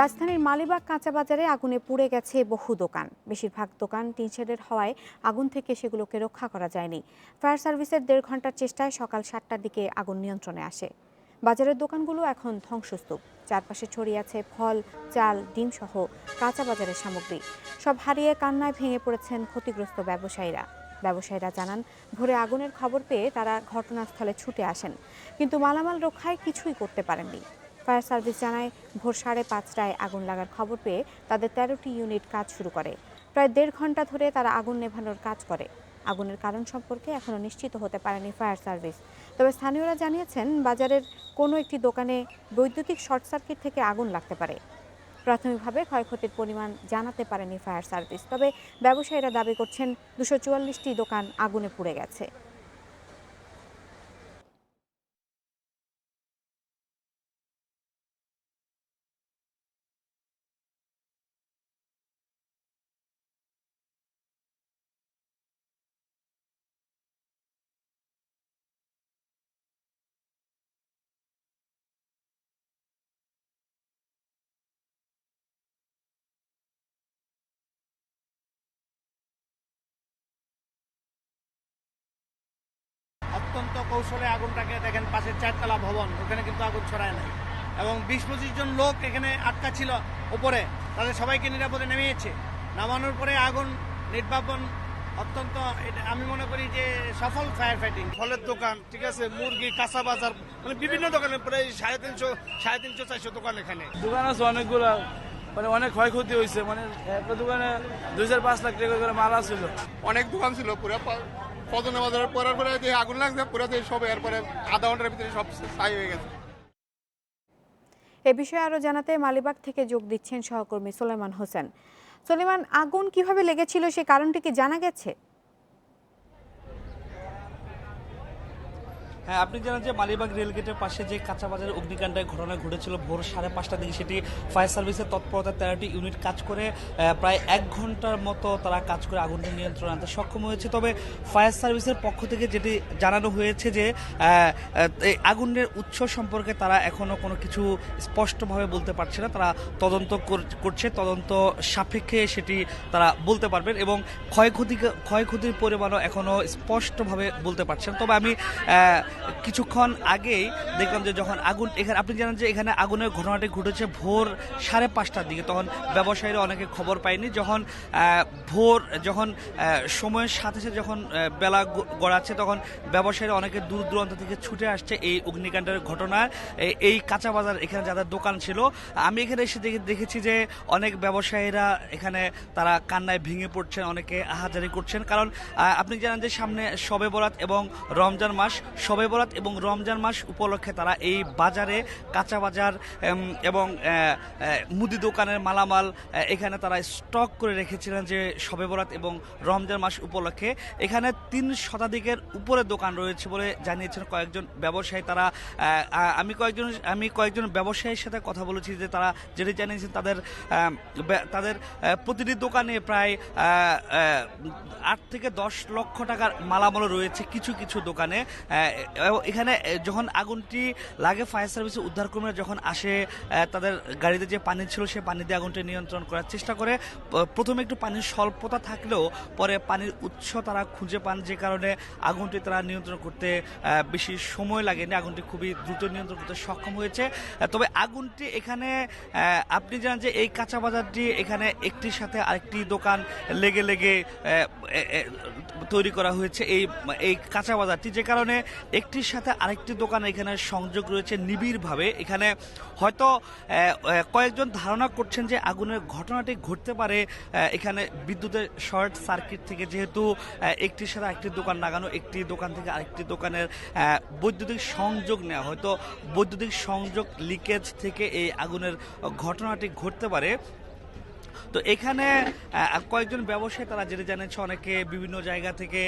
রাজধানীর মালিবাগ কাঁচা বাজারে আগুনে পুড়ে গেছে বহু দোকান। বেশিরভাগ দোকান টিন শেডের হওয়ায় আগুন থেকে সেগুলোকে রক্ষা করা যায়নি। ফায়ার সার্ভিসের দেড় ঘণ্টার চেষ্টায় সকাল সাতটার দিকে আগুন নিয়ন্ত্রণে আসে। বাজারের দোকানগুলো এখন ধ্বংসস্তূপ। চারপাশে ছড়িয়ে আছে ফল, চাল, ডিম সহ কাঁচা বাজারের সামগ্রী। সব হারিয়ে কান্নায় ভেঙে পড়েছেন ক্ষতিগ্রস্ত ব্যবসায়ীরা। ব্যবসায়ীরা জানান, ভোরে আগুনের খবর পেয়ে তারা ঘটনাস্থলে ছুটে আসেন। কিন্তু মালামাল রক্ষায় কিছুই করতে পারেননি। ফায়ার সার্ভিস জানায়, ভোর সাড়ে পাঁচটায় আগুন লাগার খবর পেয়ে তাদের তেরোটি ইউনিট কাজ শুরু করে। প্রায় দেড় ঘণ্টা ধরে তারা আগুন নেভানোর কাজ করে। আগুনের কারণ সম্পর্কে এখনও নিশ্চিত হতে পারেনি ফায়ার সার্ভিস। তবে স্থানীয়রা জানিয়েছেন, বাজারের কোনো একটি দোকানে বৈদ্যুতিক শর্ট সার্কিট থেকে আগুন লাগতে পারে। প্রাথমিকভাবে ক্ষয়ক্ষতির পরিমাণ জানাতে পারেনি ফায়ার সার্ভিস। তবে ব্যবসায়ীরা দাবি করছেন, দুশো চুয়াল্লিশটি দোকান আগুনে পুড়ে গেছে অত্যন্ত কৌশলে আগুনটাকে দেখেন পাশের চারতলা ভবন ওখানে কিন্তু আগুন ছড়ায় নাই। এবং বিশ পঁচিশ জন লোক এখানে আটকা ছিল উপরে তাদের সবাইকে নিরাপদে নেমিয়েছে। নামানোর পরে আগুন নির্বাপন অত্যন্ত এটা- আমি মনে করি যে সফল ফায়ার ফাইটিং ফলের দোকান ঠিক আছে? মুরগি কাঁচা বাজার মানে বিভিন্ন দোকানে প্রায় সাড়ে তিনশো সাড়ে তিনশো চারশো দোকান এখানে। দোকান আছে অনেকগুলো মানে অনেক ক্ষয়ক্ষতি হয়েছে। মানে একটা দোকানে দুই হাজার পাঁচ লাখ টাকা করে মাল ছিল অনেক দোকান ছিল পুরো পদনা বাজারের পরের পরে যে আগুন লাগছে, পুরো যে সব এরপরে আধা ঘণ্টার ভিতরে সব ছাই হয়ে গেছে। এ বিষয়ে আরও জানাতে মালিবাগ থেকে যোগ দিচ্ছেন সহকর্মী সোলেমান হোসেন। সোলেমান, আগুন কীভাবে লেগেছিল সে কারণটি কি জানা গেছে? হ্যাঁ আপনি জানেন যে মালিবাগ রেলগেটের পাশে যে কাঁচা বাজারের অগ্নিকাণ্ডের ঘটনা ঘটেছিল ভোর সাড়ে পাঁচটার দিকে, সেটি ফায়ার সার্ভিসের তৎপরতায় তেরোটি ইউনিট কাজ করে প্রায় এক ঘণ্টার মতো তারা কাজ করে আগুনটি নিয়ন্ত্রণ আনতে সক্ষম হয়েছে। তবে ফায়ার সার্ভিসের পক্ষ থেকে যেটি জানানো হয়েছে যে আগুনের উৎস সম্পর্কে তারা এখনও কোনো কিছু স্পষ্টভাবে বলতে পারছে না। তারা তদন্ত কর- করছে, তদন্ত সাপেক্ষে সেটি তারা বলতে পারবেন এবং ক্ষয়ক্ষতি, ক্ষয়ক্ষতির পরিমাণও এখনও স্পষ্টভাবে বলতে পারছেন তবে আমি কিছুক্ষণ আগেই দেখলাম যে যখন আগুন, এখানে আপনি জানেন যে এখানে আগুনের ঘটনাটি ঘটেছে ভোর সাড়ে পাঁচটার দিকে। তখন ব্যবসায়ীরা অনেকে খবর পায়নি। যখন ভোর যখন সময়ের সাথে সাথে যখন বেলা গড়াচ্ছে, তখন ব্যবসায়ীরা অনেকে দূর দূরান্ত থেকে ছুটে আসছে এই অগ্নিকাণ্ডের ঘটনার এই- কাঁচা বাজার এখানে যাদের দোকান ছিল, আমি এখানে এসে দেখে- দেখেছি যে অনেক ব্যবসায়ীরা এখানে তারা কান্নায় ভেঙে পড়ছেন, অনেকে আহাজারি করছেন। কারণ আপনি জানেন যে সামনে শবে বরাত এবং রমজান মাস শবে বরাত এবং রমজান মাস উপলক্ষে তারা এই বাজারে কাঁচা বাজার এবং মুদি দোকানের মালামাল এখানে তারা স্টক করে রেখেছিলেন যে শবে বরাত এবং রমজান মাস উপলক্ষে। এখানে তিন শতাধিকের উপরে দোকান রয়েছে বলে জানিয়েছেন কয়েকজন ব্যবসায়ী। তারা আমি কয়েকজন আমি কয়েকজন ব্যবসায়ীর সাথে কথা বলেছি যে তারা যেটি জানিয়েছেন তাদের তাদের প্রতিটি দোকানে প্রায় আট থেকে দশ লক্ষ টাকার মালামাল রয়েছে কিছু কিছু দোকানে। এখানে যখন আগুনটি লাগে ফায়ার সার্ভিসের উদ্ধারকর্মীরা যখন আসে তাদের গাড়িতে যে পানি ছিল, সে পানি দিয়ে আগুনটি নিয়ন্ত্রণ করার চেষ্টা করে। প্রথমে একটু পানির স্বল্পতা থাকলেও পরে পানির উৎস তারা খুঁজে পান, যে কারণে আগুনটি তারা নিয়ন্ত্রণ করতে বেশি সময় লাগেনি। আগুনটি খুবই দ্রুত নিয়ন্ত্রণ করতে সক্ষম হয়েছে। তবে আগুনটি এখানে আপনি জানেন যে এই কাঁচা বাজারটি এখানে একটির সাথে আরেকটি দোকান লেগে লেগে তৈরি করা হয়েছে। এই এই কাঁচা বাজারটি, যে কারণে একটির সাথে আরেকটি দোকান এখানে সংযোগ রয়েছে নিবিড়ভাবে। এখানে হয়তো কয়েকজন ধারণা করছেন যে আগুনের ঘটনাটি ঘটতে পারে এখানে বিদ্যুতের শর্ট সার্কিট থেকে যেহেতু একটির সাথে আরেকটি দোকান লাগানো, একটি দোকান থেকে আরেকটি দোকানের বৈদ্যুতিক সংযোগ নেওয়া। হয়তো বৈদ্যুতিক সংযোগ লিকেজ থেকে এই আগুনের ঘটনাটি ঘটতে পারে। তো এখানে কয়েকজন ব্যবসায়ী তারা যেটা জানিয়েছে অনেকে বিভিন্ন জায়গা থেকে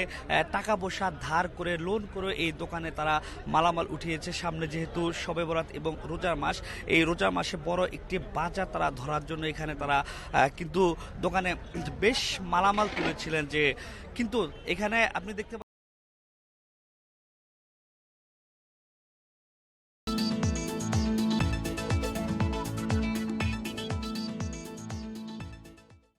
টাকা পয়সা ধার করে লোন করে এই দোকানে তারা মালামাল উঠিয়েছে। সামনে যেহেতু শবে বরাত এবং রোজার মাস, এই রোজার মাসে বড় একটি বাজার তারা ধরার জন্য এখানে তারা কিন্তু দোকানে বেশ মালামাল তুলেছিলেন যে, কিন্তু এখানে আপনি দেখতে